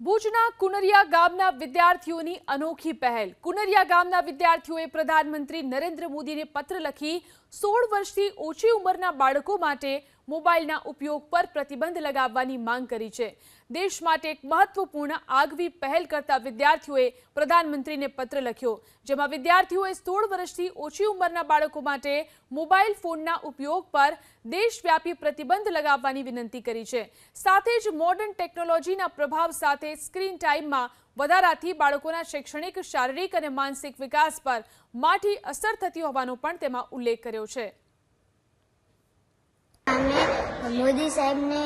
ભુજના કુનરિયા ગામના વિદ્યાર્થીઓની અનોખી પહેલ. કુનરિયા ગામના વિદ્યાર્થીઓએ પ્રધાનમંત્રી નરેન્દ્ર મોદીને પત્ર લખી સોળ વર્ષથી ઓછી ઉંમરના બાળકો માટે મોબાઈલના ઉપયોગ પર પ્રતિબંધ લગાવવાની માંગ કરી છે. દેશ માટે એક મહત્વપૂર્ણ આગવી પહેલ કરતા વિદ્યાર્થીઓએ પ્રધાનમંત્રીને પત્ર લખ્યો, જેમાં વિદ્યાર્થીઓએ સોળ વર્ષથી ઓછી ઉંમરના બાળકો માટે મોબાઈલ ફોનના ઉપયોગ પર દેશવ્યાપી પ્રતિબંધ લગાવવાની વિનંતી કરી છે. સાથે જ મોડર્ન ટેકનોલોજીના પ્રભાવ સાથે સ્ક્રીન ટાઈમમાં વધારાથી બાળકોના શૈક્ષણિક, શારીરિક અને માનસિક વિકાસ પર માઠી અસર થતી હોવાનો પણ તેમાં ઉલ્લેખ કર્યો છે. મોદી સાહેબને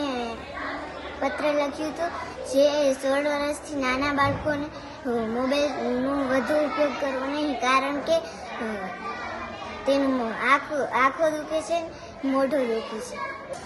પત્ર લખ્યું હતું, જે સોળ વર્ષથી નાના બાળકોને મોબાઈલનો વધુ ઉપયોગ કરવો નહીં, કારણ કે તેનું આંખો આંખો દુખે છે મોઢું દુખે છે.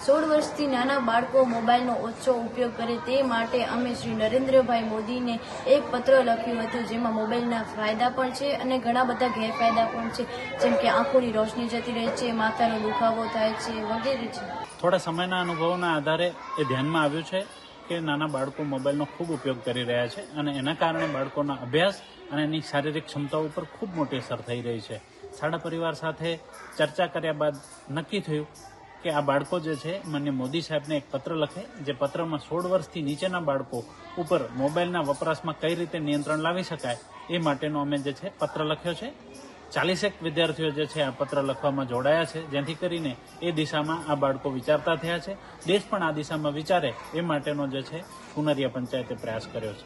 સોળ વર્ષથી નાના બાળકો મોબાઈલનો ઓછો ઉપયોગ કરે તે માટે અમે શ્રી નરેન્દ્રભાઈ મોદીને એક પત્ર લખ્યું હતું જેમાં મોબાઈલના ફાયદા પણ છે અને ઘણા બધા ગેરફાયદા પણ છે. જેમ કે આંખોની રોશની જતી રહે છે માથાનો દુખાવો થાય છે વગેરે છે. થોડા સમયના અનુભવોના આધારે એ ધ્યાનમાં આવ્યું છે કે નાના બાળકો મોબાઈલનો ખૂબ ઉપયોગ કરી રહ્યા છે અને એના કારણે બાળકોના અભ્યાસ અને એની શારીરિક ક્ષમતાઓ ઉપર ખૂબ મોટી અસર થઈ રહી છે. શાળા પરિવાર સાથે ચર્ચા કર્યા બાદ નક્કી થયું કે આ બાળકો જે છે, માન્ય મોદી સાહેબને એક પત્ર લખે, જે પત્રમાં સોળ વર્ષથી નીચેના બાળકો ઉપર મોબાઈલના વપરાશમાં કઈ રીતે નિયંત્રણ લાવી શકાય એ માટેનો અમે જે છે, પત્ર લખ્યો છે. ચાલીસેક વિદ્યાર્થીઓ જે છે, આ પત્ર લખવામાં જોડાયા છે. જેથી કરીને એ દિશામાં આ બાળકો વિચારતા થયા છે. દેશ પણ આ દિશામાં વિચારે એ માટેનો જે છે કુનરિયા પંચાયતે પ્રયાસ કર્યો છે.